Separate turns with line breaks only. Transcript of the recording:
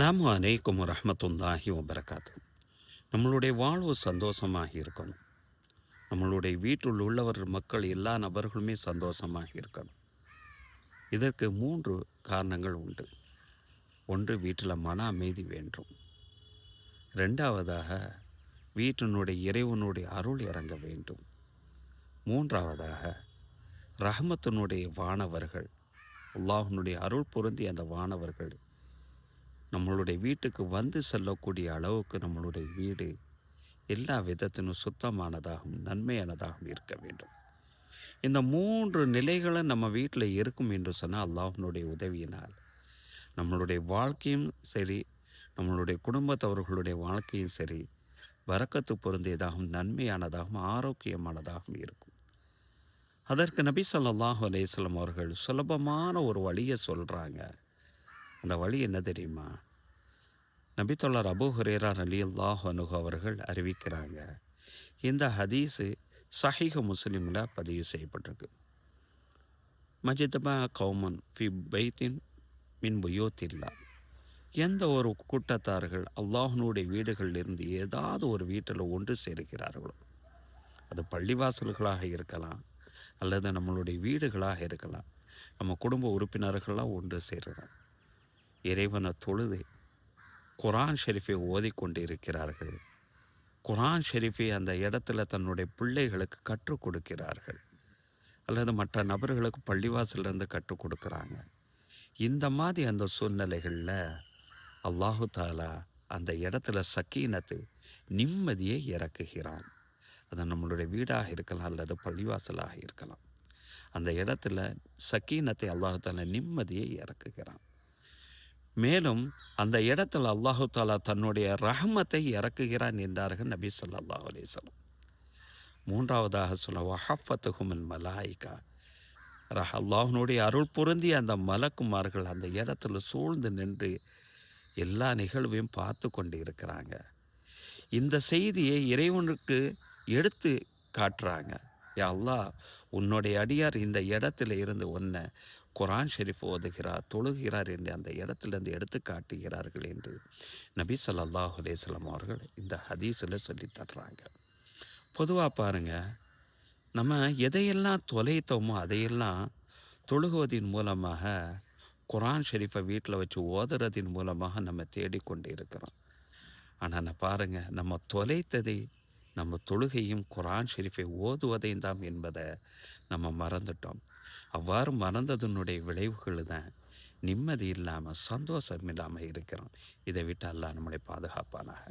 நாம் அனைக்கும் ரஹமத்துல்லாஹி வபரகாத்து நம்மளுடைய வாழ்வு சந்தோஷமாக இருக்கணும். நம்மளுடைய வீட்டில் உள்ளவர் மக்கள் எல்லா நபர்களுமே சந்தோஷமாக இருக்கணும். இதற்கு மூன்று காரணங்கள் உண்டு. ஒன்று வீட்டில் மன அமைதி வேண்டும். ரெண்டாவதாக வீட்டினுடைய இறைவனுடைய அருள் இறங்க வேண்டும். மூன்றாவதாக ரஹமத்தினுடைய வானவர்கள் அல்லாஹனுடைய அருள் பொருந்தி அந்த வானவர்கள் நம்மளுடைய வீட்டுக்கு வந்து செல்லக்கூடிய அளவுக்கு நம்மளுடைய வீடு எல்லா விதத்திலும் சுத்தமானதாகவும் நன்மையானதாகவும் இருக்க வேண்டும். இந்த மூன்று நிலைகளும் நம்ம வீட்டில் இருக்கும் என்று சொன்னால் அல்லாஹனுடைய உதவியினால். நம்மளுடைய வாழ்க்கையும் சரி நம்மளுடைய குடும்பத்தவர்களுடைய வாழ்க்கையும் சரி வரக்கத்து பொருந்தியதாகவும் நன்மையானதாகவும் ஆரோக்கியமானதாகவும் இருக்கும். அதற்கு நபி ஸல்லல்லாஹு அலைஹி அவர்கள் சுலபமான ஒரு வழியை சொல்கிறாங்க அந்த வழி என்ன தெரியுமா? நபித்தொல்லர் அபு ஹுரேரா அலி அல்லாஹ் அனுகு அவர்கள் அறிவிக்கிறாங்க. இந்த ஹதீஸு சஹீஹ முஸ்லீமில் பதிவு செய்யப்பட்டிருக்கு. மஜிதபா கௌமன் ஃபி பைத்தின் மின் புயோத்தில்லா. எந்த ஒரு கூட்டத்தார்கள் அல்லாஹனுடைய வீடுகளிலிருந்து ஏதாவது ஒரு வீட்டில் ஒன்று சேர்க்கிறார்களோ அது பள்ளிவாசல்களாக இருக்கலாம் அல்லது நம்மளுடைய வீடுகளாக இருக்கலாம் நம்ம குடும்ப உறுப்பினர்கள்லாம் ஒன்று சேர்கிறோம் இறைவனை தொழுது குரான் ஷெரீஃபை ஓதிக்கொண்டு இருக்கிறார்கள் குரான் ஷெரீஃபை அந்த இடத்துல தன்னுடைய பிள்ளைகளுக்கு கற்றுக் கொடுக்கிறார்கள். அல்லது மற்ற நபர்களுக்கு பள்ளிவாசலேருந்து கற்றுக் கொடுக்குறாங்க. இந்த மாதிரி அந்த சூழ்நிலைகளில் அல்லாஹு தாலா அந்த இடத்துல சக்கீனத்து நிம்மதியை இறக்குகிறான். அது நம்மளுடைய வீடாக இருக்கலாம் அல்லது பள்ளிவாசலாக இருக்கலாம். அந்த இடத்துல சக்கீனத்தை அல்லாஹு தாலா நிம்மதியை இறக்குகிறான். மேலும் அந்த இடத்தில் அல்லாஹு தாலா தன்னுடைய ரஹமத்தை இறக்குகிறான் என்றார்கள் நபி ஸல்லல்லாஹு அலைஹி மூன்றாவதாக சொல்ல வஹஃபத்துஹுமில் மலாய்கா. ரஹ அல்லாஹனுடைய அருள் பொருந்தி அந்த மலக்குமார்கள் அந்த இடத்துல சூழ்ந்து நின்று எல்லா நிகழ்வையும் பார்த்து கொண்டு இருக்கிறாங்க. இந்த செய்தியை இறைவனுக்கு எடுத்து காட்டுறாங்க. யா அல்லாஹ் உன்னுடைய அடியார் இந்த இடத்துல இருந்து ஒன்றை குரான் ஷெரீஃப் ஓதுகிறார் தொழுகிறார் என்று அந்த இடத்திலிருந்து எடுத்து காட்டுகிறார்கள் என்று நபி ஸல்லல்லாஹு அலேஸ்லாம் அவர்கள் இந்த ஹதீஸில் சொல்லி தர்றாங்க. பொதுவாக பாருங்கள் நம்ம எதையெல்லாம் தொலைத்தோமோ அதையெல்லாம் தொழுகுவதின் மூலமாக குரான் ஷெரீஃபை வீட்டில் வச்சு ஓதுறதின் மூலமாக நம்ம தேடிக்கொண்டு இருக்கிறோம். ஆனால் நான் பாருங்கள் நம்ம தொலைத்ததை நம்ம தொழுகையும் குரான் ஷெரீஃபை ஓதுவதையும் தான் என்பதை நம்ம மறந்துட்டோம். அவ்வாறு மறந்ததனுடைய விளைவுகள் தான். நிம்மதி இல்லாமல் சந்தோஷம் இல்லாமல் இருக்கிறோம். இதை விட்டு அல்லாஹ் நம்மளை பாதுகாப்பானாக.